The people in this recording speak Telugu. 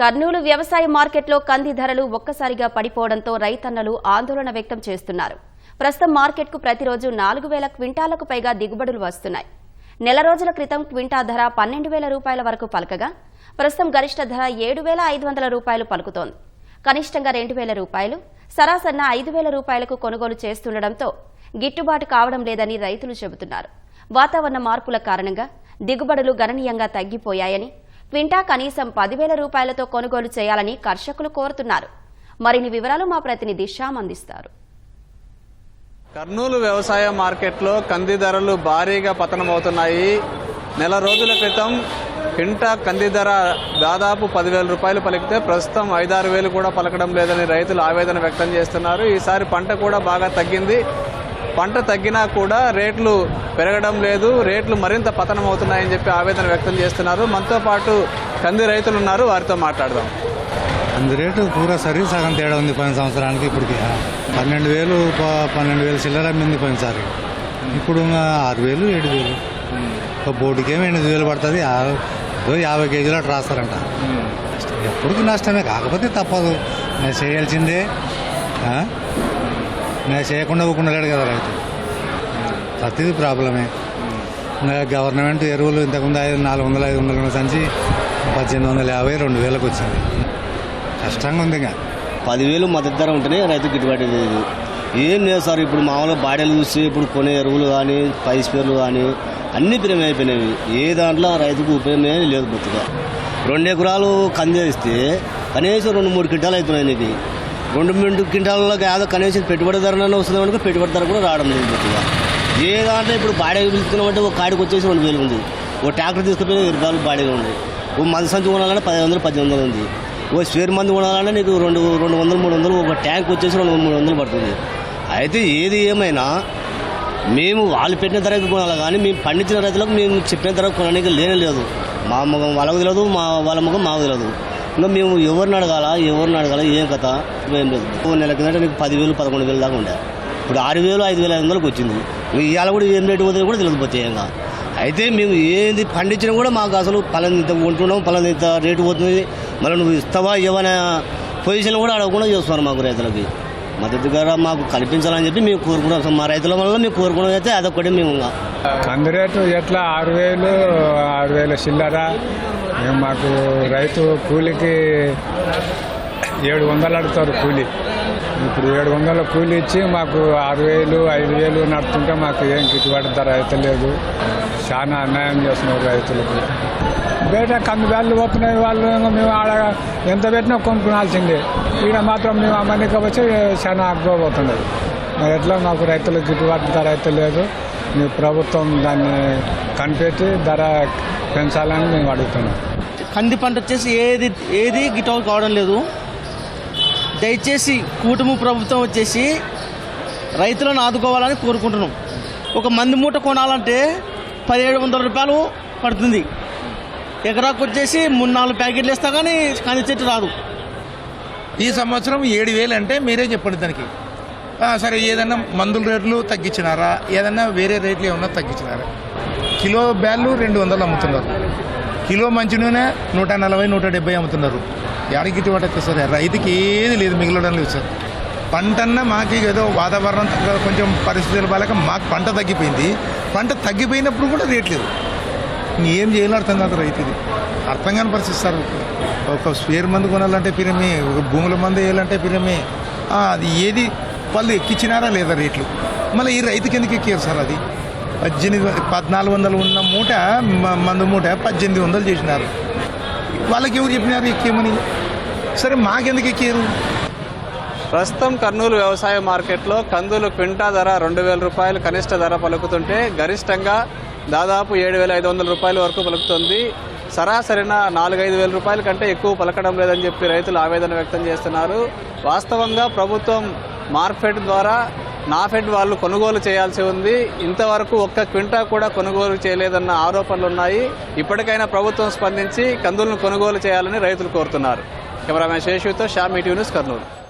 కర్నూలు వ్యవసాయ మార్కెట్లో కంది ధరలు ఒక్కసారిగా పడిపోవడంతో రైతన్నలు ఆందోళన వ్యక్తం చేస్తున్నారు. ప్రస్తుతం మార్కెట్కు ప్రతిరోజు నాలుగు వేల క్వింటాలకు పైగా దిగుబడులు వస్తున్నాయి. నెల రోజుల క్రితం క్వింటా ధర పన్నెండు వేల రూపాయల వరకు పలకగా ప్రస్తుతం గరిష్ట ధర ఏడు వేల ఐదు వందల రూపాయలు పలుకుతోంది. కనిష్టంగా రెండు వేల రూపాయలు సరాసరిన ఐదు వేల రూపాయలకు కొనుగోలు చేస్తుండటంతో గిట్టుబాటు కావడం లేదని రైతులు చెబుతున్నారు. వాతావరణ మార్పుల కారణంగా దిగుబడులు గణనీయంగా తగ్గిపోయాయని క్వింటా కనీసం పదివేల రూపాయలతో కొనుగోలు చేయాలని కర్షకులు కోరుతున్నారు. మరిన్ని వివరాలు మా ప్రతినిధి శ్యామ్ అందిస్తారు. కర్నూలు వ్యవసాయ మార్కెట్లో కంది ధరలు భారీగా పతనమవుతున్నాయి. నెల రోజుల క్రితం కింటా కంది ధర దాదాపు పదివేల రూపాయలు పలికితే ప్రస్తుతం ఐదారు వేలు కూడా పలకడం లేదని రైతులు ఆవేదన వ్యక్తం చేస్తున్నారు. ఈసారి పంట కూడా బాగా తగ్గింది. పంట తగ్గినా కూడా రేట్లు పెరగడం లేదు రేట్లు మరింత పతనం అవుతున్నాయని చెప్పి ఆవేదన వ్యక్తం చేస్తున్నారు. మనతో పాటు కంది రైతులు ఉన్నారు వారితో మాట్లాడదాం. అందు రేటు పూరా సరి సగం తేడా ఉంది పోయిన సంవత్సరానికి ఇప్పటికి. పన్నెండు వేలు పన్నెండు వేలు చిల్లర అమ్మింది పోయినసారి. ఇప్పుడు ఆరు వేలు ఏడు వేలు. ఒక బోటుకేమో ఎనిమిది వేలు పడుతుంది యాభై కేజీలు అట్లా రాస్తారంట. ఎప్పటికీ నష్టమే కాకపోతే తప్పదు. నేను చేయాల్సిందే. నేను చేయకుండా ఊకుండలేడు కదా రైతు. ప్రతిదీ ప్రాబ్లమే. గవర్నమెంట్ ఎరువులు ఇంతకుముందు ఐదు నాలుగు వందలు ఐదు వందల సంచి పద్దెనిమిది వందల యాభై రెండు వేలకు వచ్చింది. కష్టంగా ఉంది ఇంకా. పదివేలు మద్దతు ధర ఉంటేనే రైతు గిట్టుబాటు లేదు ఏం లేదు సార్ ఇప్పుడు మామూలుగా బాడీలు చూసి ఇప్పుడు కొనే ఎరువులు కానీ పై స్పేర్లు కానీ అన్ని ప్రేమ అయిపోయినాయి ఏ దాంట్లో రైతుకు ఉపయోగమే లేదు బొత్తుగా. రెండు ఎకరాలు కంది కనీసం రెండు మూడు క్వింటాలు అవుతున్నాయి నీకు. రెండు మూడు క్వింటాలలో కాదు కనీసం పెట్టుబడి ధరలో వస్తుంది అనుకో పెట్టుబడి ధర కూడా రావడం లేదు బొత్తుగా ఏ దాంట్లో ఇప్పుడు బాడీకి పిలుచుకున్నామంటే ఒక కాడికి వచ్చేసి రెండు వేలు ఉంది. ఓ ట్రాక్టర్ తీసుకుపోయిన ఇరవై రూపాయలు బాడీగా ఉంది ఓ మంది సంచి కొనాలంటే పది వందలు పద్దెనిమిది వందలు ఉంది. ఓ స్వేర్ మంది కొనాలంటే నీకు రెండు రెండు వందలు మూడు వందలు ఒక ట్యాంక్ వచ్చేసి రెండు మూడు వందలు పడుతుంది. అయితే ఏది ఏమైనా మేము వాళ్ళు పెట్టిన ధరకు కొనాలి కానీ మేము పండించిన రైతులకు మేము చెప్పిన ధర కొనడానికి లేనే లేదు. మా ముఖం వాళ్ళకు తెలియదు మా వాళ్ళ ముఖం మాకు తెలియదు. ఇంకా మేము ఎవరిని అడగాల ఎవరిని అడగాల ఏం కథ ఏం లేదు. ఓ నెల కిందట నీకు పదివేలు పదకొండు వేలు దాకా ఉండే. ఇప్పుడు ఆరు వేలు ఐదు వేల ఐదు వందలకు వచ్చింది. ఇవాళ కూడా ఏం రేటు పోతుంది కూడా తెలియకపోతే ఏంగా అయితే మేము ఏంది పండించినా కూడా మాకు అసలు పలాని ఇంత కొంటున్నాం పలాని ఇంత రేటు పోతుంది. మళ్ళీ నువ్వు ఇస్తావా ఏమైనా పొజిషన్ కూడా అడగకుండా చేస్తున్నారు మాకు రైతులకి. మద్దతు ధర మాకు కల్పించాలని చెప్పి మేము కోరుకున్నాం మా రైతుల వల్ల మేము కోరుకున్నది అయితే అదొకటి మేము ఇంకా. కంది రేటు ఎట్లా? ఆరు వేలు ఆరు వేల చిల్లర. మేము మాకు రైతు కూలికి ఏడు వందలు అడుగుతారు కూలి. ఇప్పుడు ఏడు వందల కూలి ఇచ్చి మాకు ఆరు వేలు ఐదు వేలు నడుతుంటే మాకు ఏం గిట్టుబాటు ధర అయితే లేదు. చాలా అన్యాయం చేస్తున్నారు రైతులకు. బయట కంది బ్యాళ్ళు పోతున్నాయి వాళ్ళు మేము ఆడ ఎంత పెట్టినా కొనుక్కోవాల్సిందే. ఈడ మాత్రం మేము అమ్మనికి వచ్చి చాలా అగ్గువ మరి ఎట్లా మాకు రైతులకు గిట్టుబాటు ధర అయితే లేదు. ప్రభుత్వం దాన్ని కనిపెట్టి ధర పెంచాలని మేము అడుగుతున్నాం. కంది పంట వచ్చేసి ఏది ఏది గిటౌట్ కావడం లేదు. దయచేసి కూటమి ప్రభుత్వం వచ్చేసి రైతులను ఆదుకోవాలని కోరుకుంటున్నాం. ఒక మంది మూట కొనాలంటే పదిహేడు వందల రూపాయలు పడుతుంది. ఎకరాకు వచ్చేసి మూడు నాలుగు ప్యాకెట్లు వేస్తా కానీ కంది చెట్టు రాదు. ఈ సంవత్సరం ఏడు వేలు అంటే మీరే చెప్పండి దానికి. సరే ఏదన్నా మందుల రేట్లు తగ్గించినారా? ఏదన్నా వేరే రేట్లు ఏమన్నా తగ్గించినారా? కిలో బ్యాళ్ళు రెండు వందలు అమ్ముతున్నారు. కిలో మంచి నూనె నూట నలభై నూట డెబ్బై అమ్ముతున్నారు. ఎడకి గిట్టుబాటు అయితే సార్? రైతుకి ఏది లేదు మిగిలడం లేదు సార్. పంటన్నా మాకు ఏదో వాతావరణం తగ్గ- కొంచెం పరిస్థితులు బాలేక మాకు పంట తగ్గిపోయింది. పంట తగ్గిపోయినప్పుడు కూడా రేట్ లేదు. ఏం చేయాలో అర్థం కాదు రైతు ఇది అర్థం కాని పరిస్థితి సార్. ఒక స్పేర్ మందు కొనాలంటే పిరమి ఒక భూముల మందు వేయాలంటే పిరమి. అది ఏది వాళ్ళు ఎక్కించినారా లేదా రేట్లు? మళ్ళీ ఈ రైతుకి ఎందుకు ఎక్కారు సార్ అది? పద్దెనిమిది పద్నాలుగు వందలు ఉన్న మూట మ- మందు మూట పద్దెనిమిది వందలు చేసినారు. వాళ్ళకి ఎవరు చెప్పినారు ఎక్కేమని సరే మాకెందుకు ఎక్కారు ప్రస్తుతం కర్నూలు వ్యవసాయ మార్కెట్లో కందులు క్వింటా ధర రెండు వేల రూపాయలు కనిష్ట ధర పలుకుతుంటే గరిష్టంగా దాదాపు ఏడు వేల ఐదు వందల రూపాయల వరకు పలుకుతుంది. సరాసరిన నాలుగైదు వేల రూపాయల కంటే ఎక్కువ పలకడం లేదని చెప్పి రైతులు ఆవేదన వ్యక్తం చేస్తున్నారు. వాస్తవంగా ప్రభుత్వం మార్కెట్ ద్వారా నాఫెడ్ వాళ్ళు కొనుగోలు చేయాల్సి ఉంది. ఇంతవరకు ఒక్క క్వింటా కూడా కొనుగోలు చేయలేదన్న ఆరోపణలు ఉన్నాయి ఇప్పటికైనా ప్రభుత్వం స్పందించి కందులను కొనుగోలు చేయాలని రైతులు కోరుతున్నారు. కెమెరామెన్ శేషుతో షామీ న్యూస్ కర్నూలు.